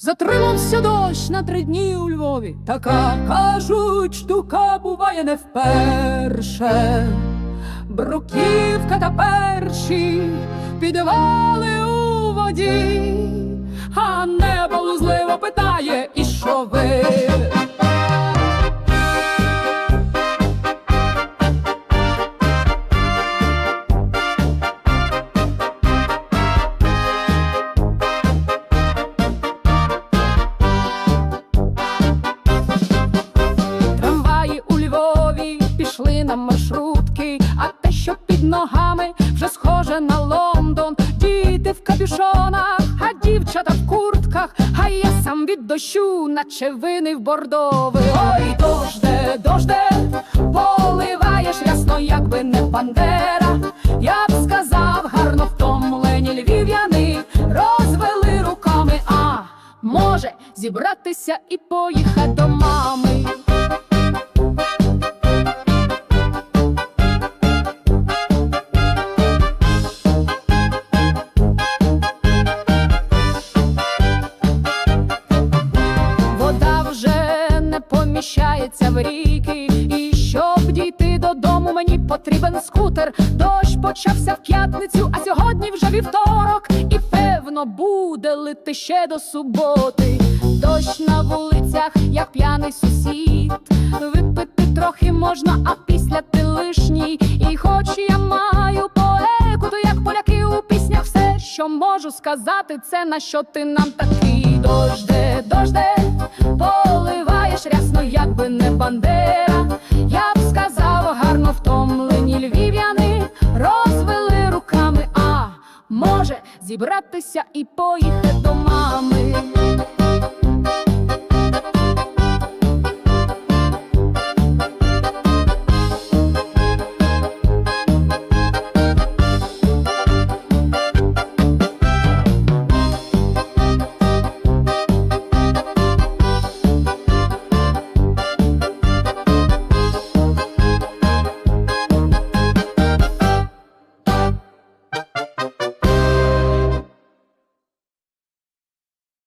Затримався дощ на три дні у Львові. Така кажуть, штука буває не вперше. Бруківка та перші підвали у воді, а небо лузливо питає, і що ви? Що під ногами вже схоже на Лондон. Діти в капюшонах, а дівчата в куртках, а я сам від дощу, наче винив бордовий. Ой, дожде, дожде, поливаєш рясно, якби не бандера. Я б сказав, гарно втомлені львів'яни розвели руками. А може зібратися і поїхати до мами. Ріки, і щоб дійти додому, мені потрібен скутер. Дощ почався в п'ятницю, а сьогодні вже вівторок, і певно буде лити ще до суботи. Дощ на вулицях, як п'яний сусід. Випити трохи можна, а після ти лишній. І хоч я маю поеку, то як поляки у піснях все, що можу сказати, це на що ти нам такий дожде, дожде, поливаєш якби не бандера. Я б сказав, гарно втомлені львів'яни розвели руками, а може зібратися і поїхати до мами.